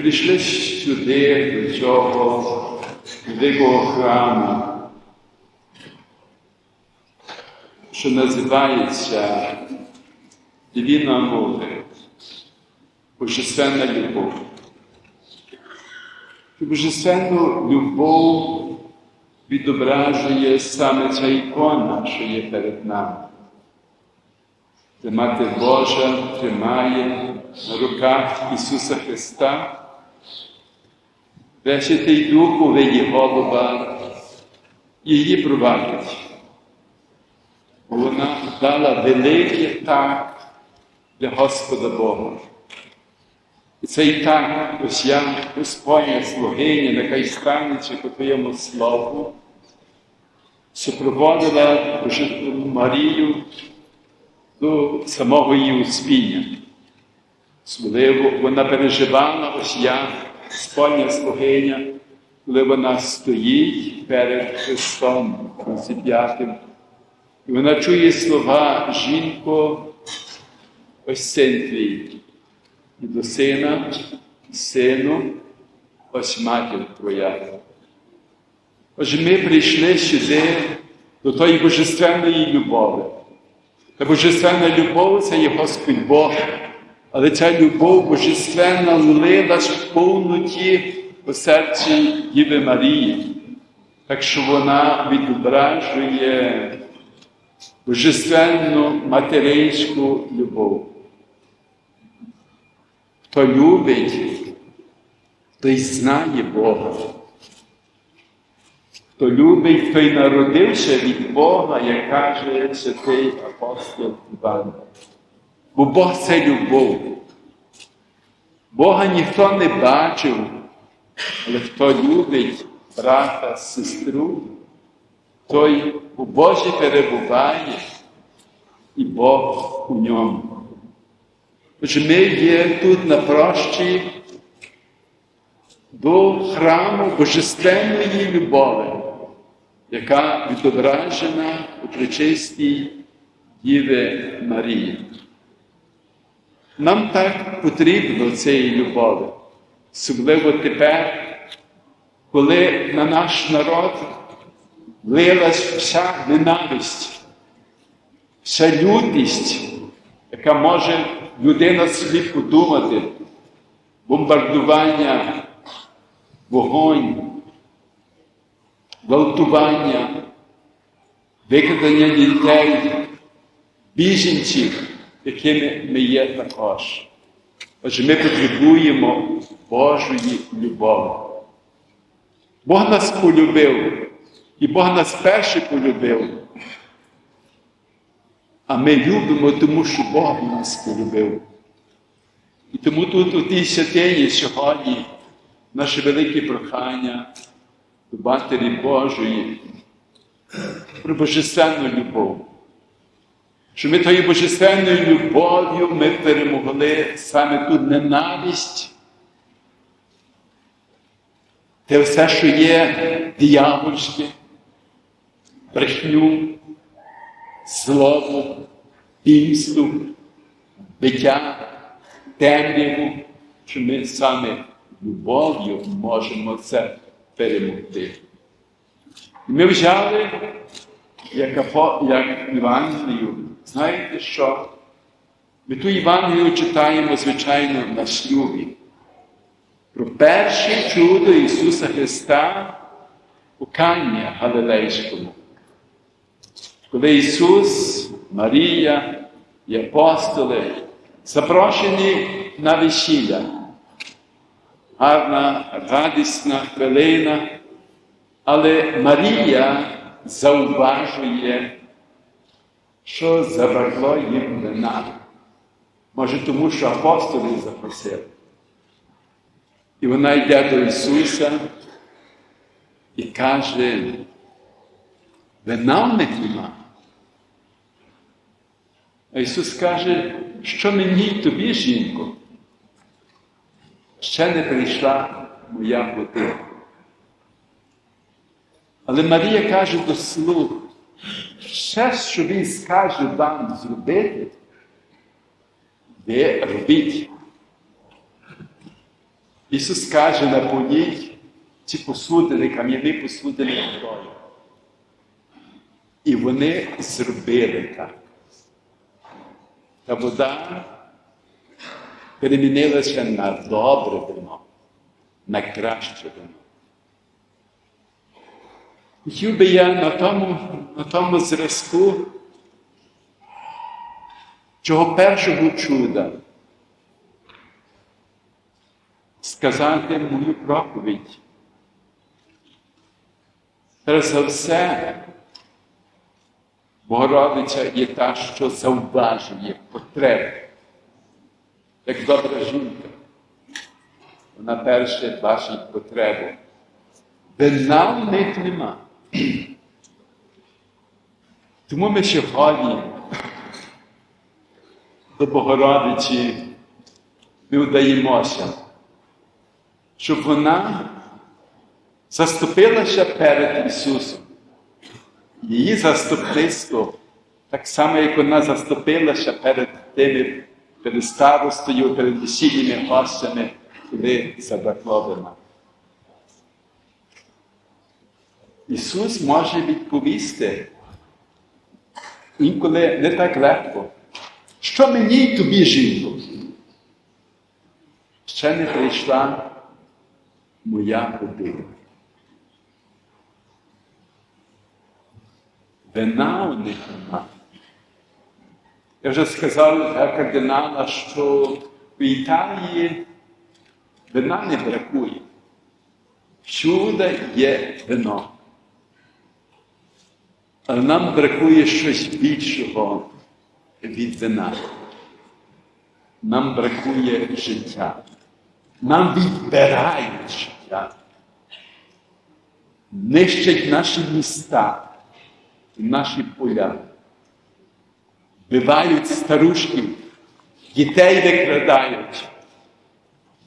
прийшли сюди, до цього великого храму, що називається Дивіна Мови, Божественна любов. Божественну любов відображує саме ця ікона, що є перед нами. Де Мати Божа тримає на руках Ісуса Христа, де Святий Дух у виді голуба її провадить. Вона дала великий так для Господа Бога. І цей так, ось я, Господня слугиня, нехай станеться по Твоєму слову, супроводила Марію до самого її успіння. Особливо вона переживала ось я, Господня слугиня, коли вона стоїть перед Христом розіп'ятим. І вона чує слова жінко, ось син твій, і до сина, сину, ось матір твоя. Отже, ми прийшли сюди до тої божественної любові. Та божественна любов це є Господь Бог, але ця любов божественна лилась в повноті у серці Діви Марії, так що вона відображує божественну материнську любов. Хто любить, той знає Бога. Хто любить, той народився від Бога, як каже святий апостол Іван. Бо Бог це любов. Бога ніхто не бачив, але хто любить брата, сестру, той у Божі перебуває і Бог у ньому. Отже, ми є тут на прощі до храму Божественної любові, яка відображена у причистій Діви Марії. Нам так потрібно цієї любові, особливо тепер, коли на наш народ лилась вся ненависть, вся лютість, яка може людина собі подумати, бомбардування, вогонь, гвалтування, викрадення дітей, біженців, якими ми є також. Отже, ми потребуємо Божої любові. Бог нас полюбив, і Бог нас перший полюбив. А ми любимо, тому що Бог нас полюбив. І тому тут у тій святині сьогодні наше велике прохання до Матері Божої про божественну любов. Що ми тою божественною любов'ю ми перемогли саме ту ненависть, те все, що є диявольське, брехню, злобу, пімсту, биття, темряву, що ми саме любов'ю можемо це перемогти. Ми взяли, як, Євангелію, знаєте що? Ми ту Євангелію читаємо, звичайно, на шлюбі. Про перше чудо Ісуса Христа у Канні Галилейському. Коли Ісус, Марія і апостоли запрошені на весілля. Гарна, радісна хвилина, але Марія зауважує, що забракло їм вина. Може, тому що апостоли запросили. І вона йде до Ісуса і каже, вина в них нема. А Ісус каже, що мені й тобі, жінко? Ще не прийшла моя година. Але Марія каже до слуг, все, що він скаже вам зробити, ви робіть. Ісус каже, наповніть ці посудини, кам'яні посудини водою. І вони зробили так. Та вода перемінилася на добре вино, на краще вино. Хотів би я на тому, на тому зразку цього першого чуда сказати мою проповідь. Перш за все, Богородиця є та, що зауважує потребу, як добра жінка. Вона перше бачить потребу. Вина в них нема. Тому ми сьогодні до Богородиці ми вдаємося, щоб вона заступилася перед Ісусом. Її заступництво, так само, як вона заступилася перед тими, перед старостою, перед весільними гостями, коли забракло вина. Ісус може відповісти інколи не так легко. Що мені й тобі, жінко? Ще не прийшла моя година. Вина у них нема. Я вже сказав кардинала, що в Італії вина не бракує. Всюди є вино. Але нам бракує щось більшого від вина. Нам бракує життя. Нам відбирають життя. Нищать наші міста, наші поля. Вбивають старушків, дітей викрадають.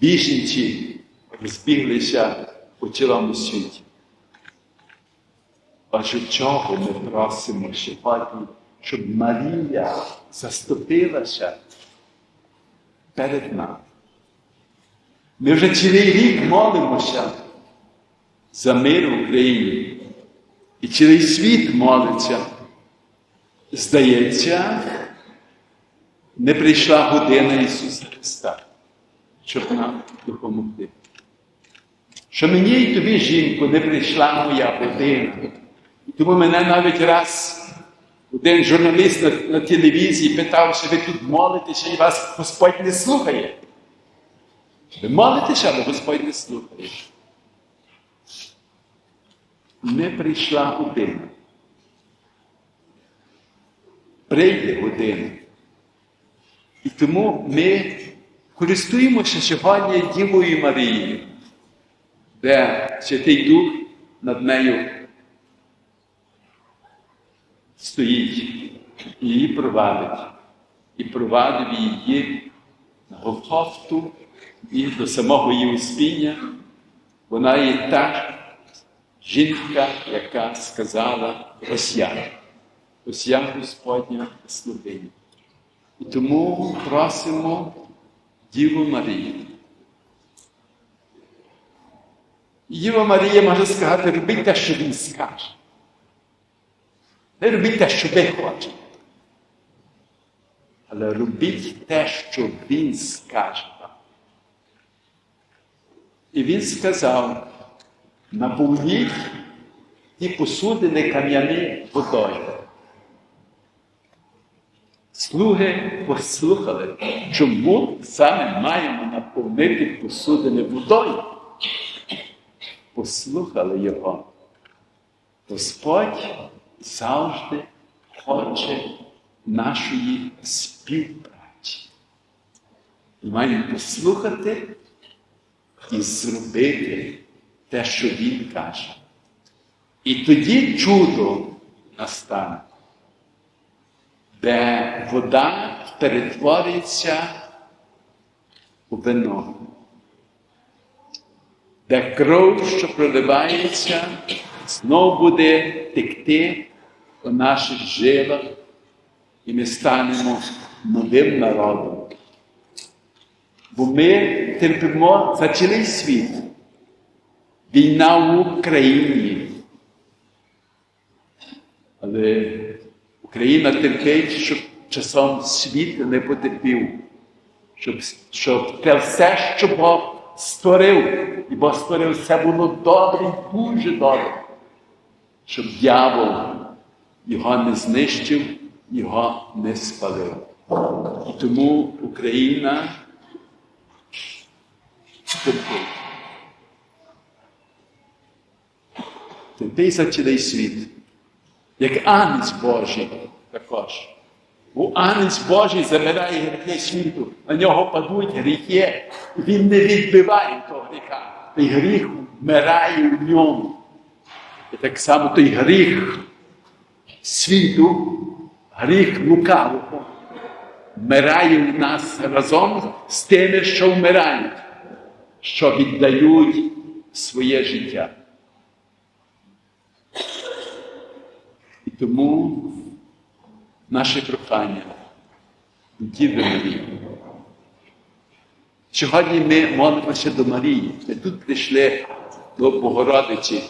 Біженці розбіглися по цілому світі. Аж чого ми просимо ще сьогодні, щоб Марія заступилася перед нами. Ми вже цілий рік молимося за мир в Україні. І цілий світ молиться. Здається, не прийшла година Ісуса Христа, щоб нам допомогти. Що мені і тобі, жінку, не прийшла моя година. Тому мене навіть раз один журналіст на, на телевізії питав, що ви тут молитеся і вас Господь не слухає. Ви молитеся, але Господь не слухає. Не прийшла година. Прийде година. І тому ми користуємося сьогодні Дівою Марією, де Святий Дух над нею стоїть і її провадить. І провадив її на Голгофту і до самого її успіння. Вона є та жінка, яка сказала Росія. Росія Господня слугиня. І тому просимо Діву Марію. Діва Марія може сказати, робіть те, що він скаже. Не робіть те, що ви хочете. Але робіть те, що він скаже вам. І він сказав, наповніть ті посудини кам'яні водою. Слуги послухали, чому саме маємо наповнити посудини водою. Послухали його. Господь завжди хоче нашої співпраці. Ми маємо послухати і зробити те, що Він каже. І тоді чудо настане, де вода перетвориться у вино, де кров, що проливається, знов буде текти у наших жилах, і ми станемо новим народом, Бо ми терпимо за цілий світ. Війна в Україні. Але Україна терпить, щоб часом світ не потерпів, щоб, щоб те все, що Бог створив, і Бог створив все було добре, дуже добре, щоб дьявол його не знищив, його не спалив. І тому Україна терпить. Терпить за цілий світ. Як Анець Божий також. Бо Анець Божий забирає гріхи світу, на нього падуть гріхи, він не відбиває того гріха. Той гріх вмирає в ньому. І так само той гріх світу, гріх лукавого, вмирає в нас разом з тими, що вмирають, що віддають своє життя. І тому наше прохання Діви Марії. Сьогодні ми молимося до Марії. Ми тут прийшли до Богородиці,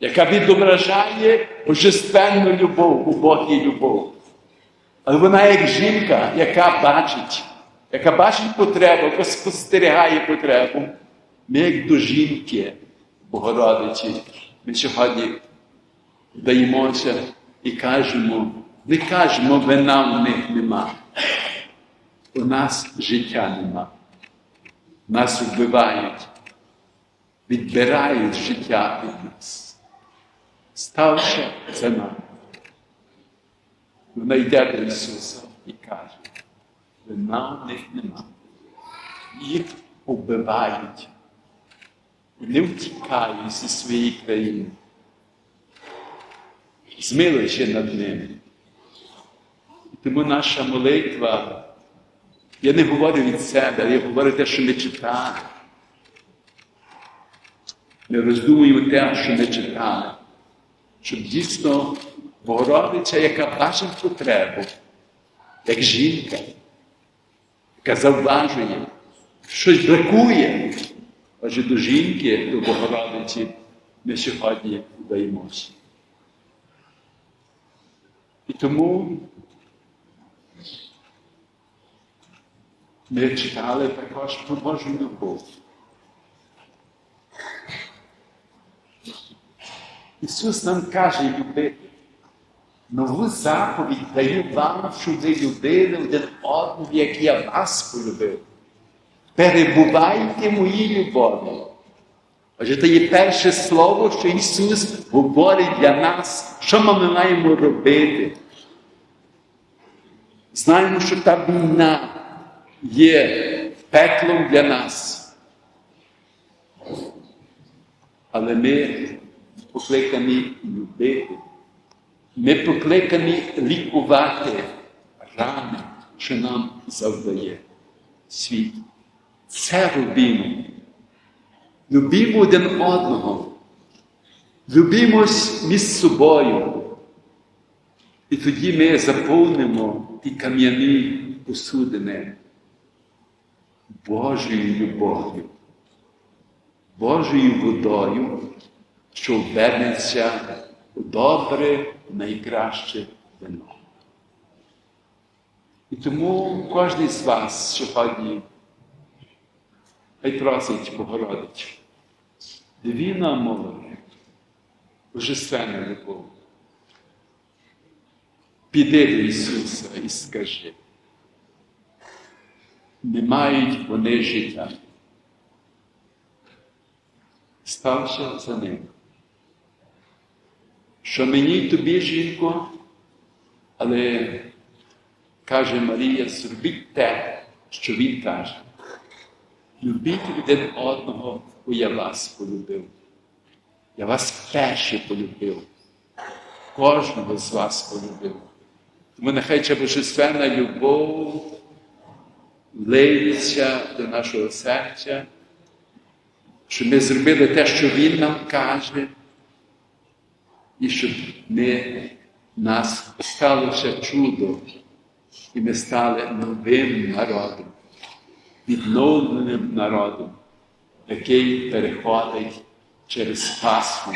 яка відображає божественну любов, у Бог є любов. Але вона як жінка, яка бачить, яка бачить потребу, яка спостерігає потребу. Ми, як до жінки Богородиці, ми сьогодні даємося і кажемо, не кажемо, вина в них нема. У нас життя нема. Нас вбивають, відбирають життя від нас. Ставши нами. Вона йде до Ісуса і каже, вина в них нема. Їх вбивають. Вони втікають зі своєї країни. Змилуючи над ними. Тому наша молитва, я не говорю від себе, я говорю те, що ми читали. Ми роздумуємо те, що ми читали, щоб дійсно Богородиця, яка бачить потребу, як жінка, яка завважує, щось бракує. Отже, до жінки, до Богородиці ми сьогодні даємося. І тому ми читали також про Божу любов. Ісус нам каже любити. Нову заповідь даю вам, щоб ви любили один одного, як я вас полюбив. Перебувайте в моїй любові. Отже, це є перше слово, що Ісус говорить для нас, що ми маємо робити. Знаємо, що та війна є пеклом для нас. Але ми покликані любити. Ми покликані лікувати рани, що нам завдає світ. Це робімо. Любімо один одного. Любімось між собою. І тоді ми заповнимо ті кам'яні посудини Божою любов'ю, Божою водою, що ввернеться у добре, найкраще вино. І тому кожен з вас сьогодні хай просить Богородичу, Дивіна море, божественна любов. Піди до Ісуса і скажи, не мають вони життя. Стався за ним. Що мені тобі, жінко, але каже Марія, зробіть те, що він каже. Любіть один одного, бо я вас полюбив. Я вас перше полюбив. Кожного з вас полюбив. Тому нехай ця божественна любов лиється до нашого серця, щоб ми зробили те, що Він нам каже, і щоб ми, нас сталося чудо, і ми стали новим народом. відновленим народом, який переходить через Пасху,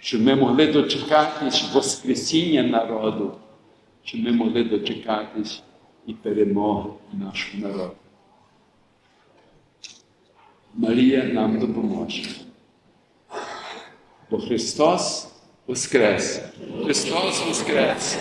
щоб ми могли дочекатись Воскресіння народу, щоб ми могли дочекатись і перемоги нашого народу. Марія нам допоможе. Бо Христос os cresce. Deus os cresce.